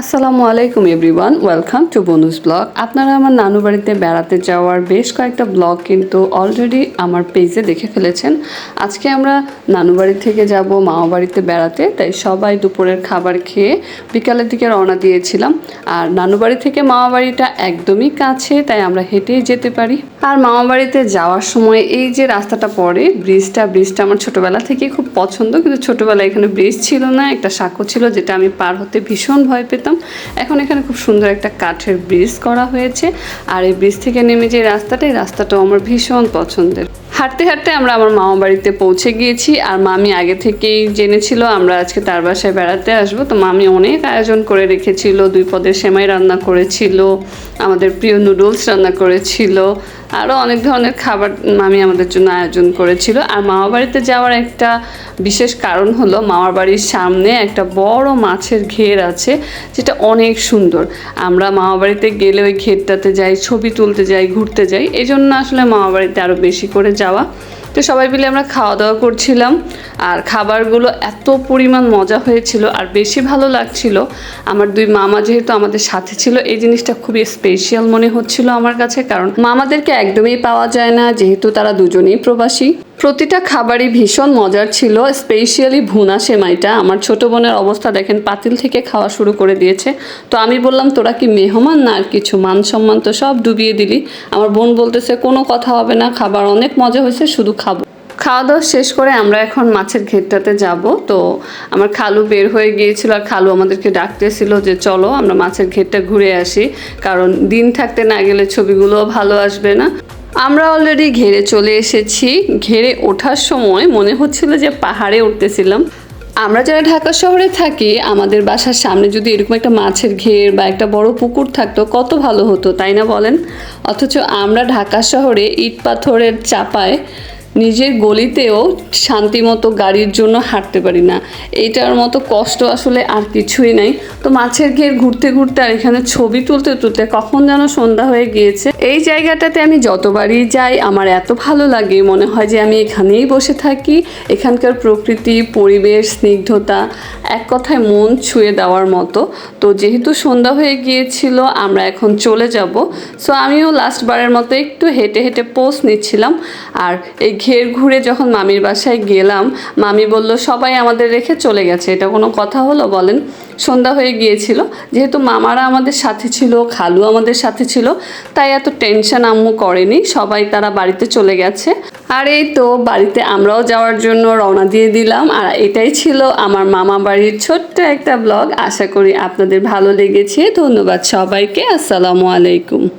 আসসালামু আলাইকুম, everyone. Welcome to বনুস ব্লগ। আপনারা আমার নানু বাড়িতে বেড়াতে যাওয়ার বেশ কয়েকটা ব্লগ কিন্তু অলরেডি আমার পেজে দেখে ফেলেছেন। আজকে আমরা নানু বাড়ি থেকে যাব মামা বাড়িতে বেড়াতে। তাই সবাই দুপুরের খাবার খেয়ে বিকালের দিকে রওনা দিয়েছিলাম। আর নানু বাড়ি থেকে মামা বাড়িটা একদমই কাছে, তাই আমরা হেঁটেই যেতে পারি। আর মামা বাড়িতে যাওয়ার সময় এই যে রাস্তাটা পড়ে, ব্রিজটা ব্রিজটা আমার ছোটবেলা থেকে খুব পছন্দ। কিন্তু ছোটবেলায় এখানে ব্রিজ ছিল না, একটা সাঁকো ছিল যেটা আমি পার হতে ভীষণ ভয় পেতাম। এখন এখানে খুব সুন্দর একটা কাঠের ব্রিজ করা হয়েছে। আর এই ব্রিজ থেকে নেমে যে রাস্তাটা, এই রাস্তাটাও আমার ভীষণ পছন্দের। হাঁটতে হাঁটতে আমরা আমার মামা বাড়িতে পৌঁছে গিয়েছি। আর মামি আগে থেকেই জেনেছিল, আমরা আজকে তার বাসায় বেড়াতে আসব। তো মামি অনেক আয়োজন করে রেখেছিল, দুই পদের সেমাই রান্না করেছিল, আমাদের প্রিয় নুডলস রান্না করেছিল। আরও অনেক ধরনের খাবার মামি আমাদের জন্য আয়োজন করেছিল। আর মামা বাড়িতে যাওয়ার একটা বিশেষ কারণ হলো মামার বাড়ির সামনে একটা বড় মাছের ঘের আছে, যেটা অনেক সুন্দর। আমরা মামা বাড়িতে গেলে ওই ঘেরটাতে যাই, ছবি তুলতে যাই, ঘুরতে যাই। এই জন্য আসলে মামা বাড়িতে আরও বেশি করে যাওয়া। তো সবাই মিলে আমরা খাওয়া দাওয়া করছিলাম। আর খাবারগুলো এত পরিমাণ মজা হয়েছিল আর বেশি ভালো লাগছিল। আমার দুই মামা যেহেতু আমাদের সাথে ছিল, এই জিনিসটা খুবই স্পেশিয়াল মনে হচ্ছিল আমার কাছে। কারণ মামাদেরকে একদমই পাওয়া যায় না, যেহেতু তারা দুজনেই প্রবাসী। প্রতিটা খাবারই ভীষণ মজার ছিল স্পেশালি ভুনা সেমাইটা। আমার ছোট বোনের অবস্থা দেখেন, পাতিল থেকে খাওয়া শুরু করে দিয়েছে। তো আমি বললাম, তোরা কি মেহমান না আর কিছু? মান সম্মান তো সব ডুবিয়ে দিলি। আমার বোন বলতেছে, কোনো কথা হবে না, খাবার অনেক মজা হয়েছে, শুধু খাব। খাওয়া দাওয়া শেষ করে আমরা এখন মাছের ঘেরটাতে যাব। তো আমার খালু বের হয়ে গিয়েছিল আর খালু আমাদেরকে ডাকতেছিল যে, চলো, আমরা মাছের ঘেরটা ঘুরে আসি। কারণ দিন থাকতে না গেলে ছবিগুলোও ভালো আসবে না। আমরা অলরেডি ঘেরে চলে এসেছি। ঘেরে ওঠার সময় মনে হচ্ছিল যে পাহাড়ে উঠতেছিলাম। আমরা যারা ঢাকা শহরে থাকি, আমাদের বাসার সামনে যদি এরকম একটা মাছের ঘের বা একটা বড় পুকুর থাকতো, কত ভালো হতো, তাই না বলেন? অথচ আমরা ঢাকা শহরে ইট পাথরের চাপায় নিজের গলিতেও শান্তিমতো গাড়ির জন্য হাঁটতে পারি না। এইটার মতো কষ্ট আসলে আর কিছুই নাই। তো মাছের ঘের ঘুরতে ঘুরতে আর এখানে ছবি তুলতে তুলতে কখন যেন সন্ধ্যা হয়ে গিয়েছে। এই জায়গাটাতে আমি যতবারই যাই, আমার এত ভালো লাগে। মনে হয় যে আমি এখানেই বসে থাকি। এখানকার প্রকৃতি, পরিবেশ, স্নিগ্ধতা এক কথায় মন ছুঁয়ে দেওয়ার মতো। তো যেহেতু সন্ধ্যা হয়ে গিয়েছিল, আমরা এখন চলে যাব। সো আমিও লাস্টবারের মতো একটু হেঁটে হেঁটে পোস্ট নিচ্ছিলাম। আর এই ঘের ঘুরে যখন মামির বাসায় গেলাম, মামি বলল, সবাই আমাদের রেখে চলে গেছে। এটা কোনো কথা হলো বলেন? সন্ধ্যা হয়ে গিয়েছিল। যেহেতু মামারা আমাদের সাথে ছিল, খালু আমাদের সাথে ছিল, তাই এত টেনশন আম্মু করেনি। সবাই তারা বাড়িতে চলে গেছে। আর এই তো বাড়িতে আমরাও যাওয়ার জন্য রওনা দিয়ে দিলাম। আর এটাই ছিল আমার মামা বাড়ির ছোট্ট একটা ব্লগ। আশা করি আপনাদের ভালো লেগেছে। ধন্যবাদ সবাইকে। আসসালামু আলাইকুম।